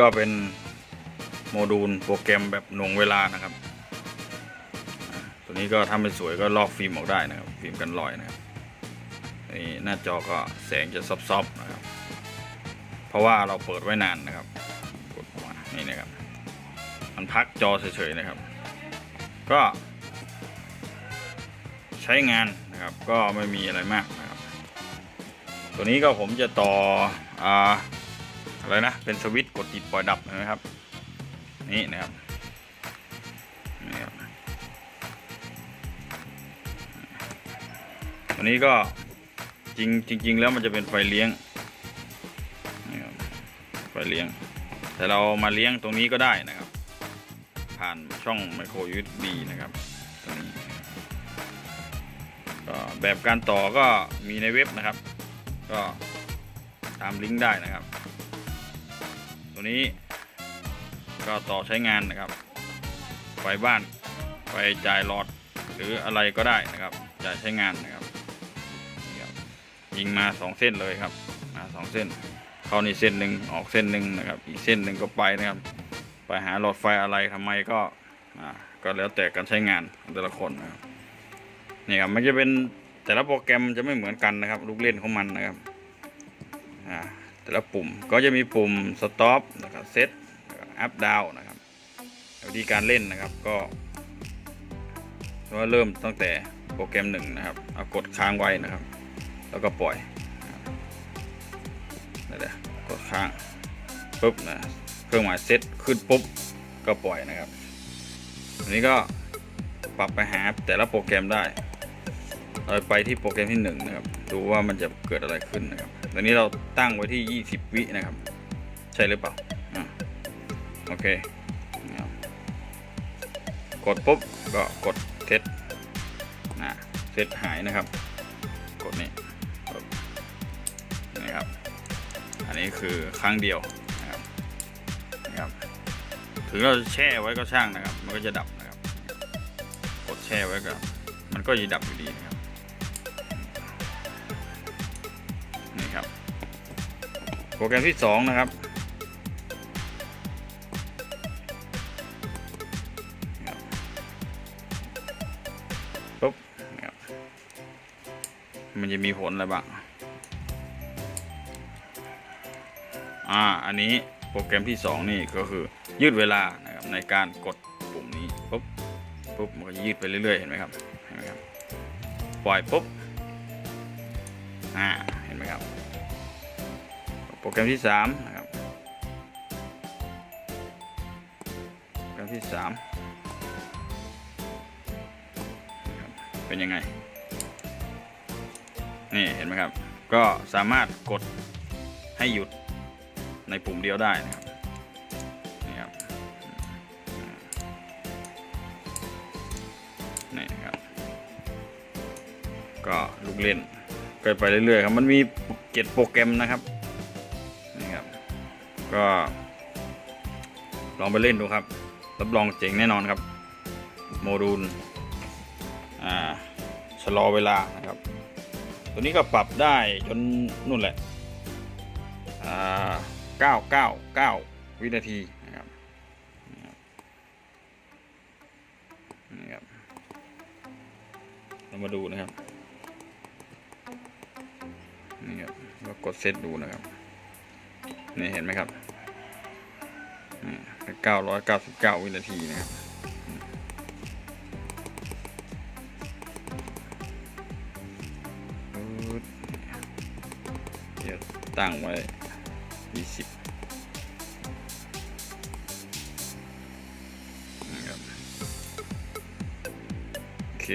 ก็เป็นโมดูลโปรแกรมแบบหน่วงเวลานะครับ ตัวนี้ก็ทำให้สวยก็ลอกฟิล์มออกได้นะครับ ฟิล์มกันรอยนะครับนี่หน้าจอก็แสงจะซอฟๆนะครับ เพราะว่าเราเปิดไว้นานนะครับ กดมานี่นะครับ มันพักจอเฉยๆนะครับ ก็ ใช้งานนะครับก็ไม่มีอะไรมากนะครับ ตัวนี้ก็ผมจะต่ออ่า อะไรนะ เป็นสวิตช์กดติดปล่อยดับนไหมครับ นี่นะครับนี่ครับตัวนี้ก็จริงจริง ๆ แล้วมันจะเป็นไฟเลี้ยงนี่ครับไฟเลี้ยง แต่เรามาเลี้ยงตรงนี้ก็ได้นะครับ ผ่านช่องไมโคร USB นะครับตรงนี้ก็แบบการต่อก็มีในเว็บนะครับ ก็ตามลิงก์ได้นะครับ ตัวนี้ ก็ต่อใช้งานนะครับ ไฟบ้าน ไฟจ่ายหลอดหรืออะไรก็ได้นะครับ จ่ายใช้งานนะครับยิงมาสองเส้นเลยครับมาสองเส้น เข้านี่เส้นหนึ่งออกเส้นหนึ่งนะครับ อีกเส้นหนึ่งก็ไปนะครับ ไปหาหลอดไฟอะไรทำไมก็อ่าก็แล้วแต่การใช้งานแต่ละคนนะครับนี่ครับมันจะเป็นแต่ละโปรแกรมจะไม่เหมือนกันนะครับ ลูกเล่นของมันนะครับอ่า แต่ละปุ่มก็จะมีปุ่มสต็อปนะครับเซตอัพดาวนะครับวิธีการเล่นนะครับก็ว่าเริ่มตั้งแต่โปรแกรมหนึ่งนะครับเอากดค้างไว้นะครับ แล้วก็ปล่อยนะครับเดี๋ยวๆกดค้างปุ๊บนะเครื่องหมายเซตขึ้นปุ๊บก็ปล่อยนะครับอันนี้ก็ปรับไปหาแต่ละโปรแกรมได้เราไปที่โปรแกรมที่หนึ่งนะครับดูว่ามันจะเกิดอะไรขึ้นนะครับ ตอนนี้เราตั้งไว้ที่ 20 วินะครับ ใช่หรือเปล่าอโอเค กดปุ๊บก็กดเซตนะเซตหายนะครับ กดนี่นี่ครับ อันนี้คือครั้งเดียวนะครับนะครับ ถึงเราแช่ไว้ก็ช่างนะครับ มันก็จะดับนะครับ กดแช่ไว้ก็มันก็จะดับอยู่ดีนะครับ ครับ โปรแกรมที่สองนะครับปุ๊บนะครับมันจะมีผลอะไรบ้าง อ่า อันนี้โปรแกรมที่สองนี่ก็คือยืดเวลานะครับในการกดปุ่มนี้ปุ๊บปุ๊บมันก็ยืดไปเรื่อยๆเห็นไหมครับเห็นไหมครับปล่อยปุ๊บอ่าเห็นไหมครับ โปรแกรมที่สามนะครับโปรแกรมที่สามเป็นยังไง นี่เห็นไหมครับ ก็สามารถกดให้หยุดในปุ่มเดียวได้นะครับนี่ครับนี่ครับก็ลูกเล่นก็ไปเรื่อยๆครับ มันมีเจ็ดโปรแกรมนะครับ ก็ ลองไปเล่นดูครับรับรองเจ๋งแน่นอนครับ โมดูลอ่าชะลอเวลานะครับ ตัวนี้ก็ปรับได้จนนู่นแหละอ่า999 วินาทีนะครับนี่ครับนี่ครับ เรามาดูนะครับ นี่ครับเรากดเซตดูนะครับ นี่เห็นไหมครับเก้าร้อยเก้าสิบเก้าวินาทีนะครับเดี๋ยวตั้งไว้ยี่สิบนะครับโอเค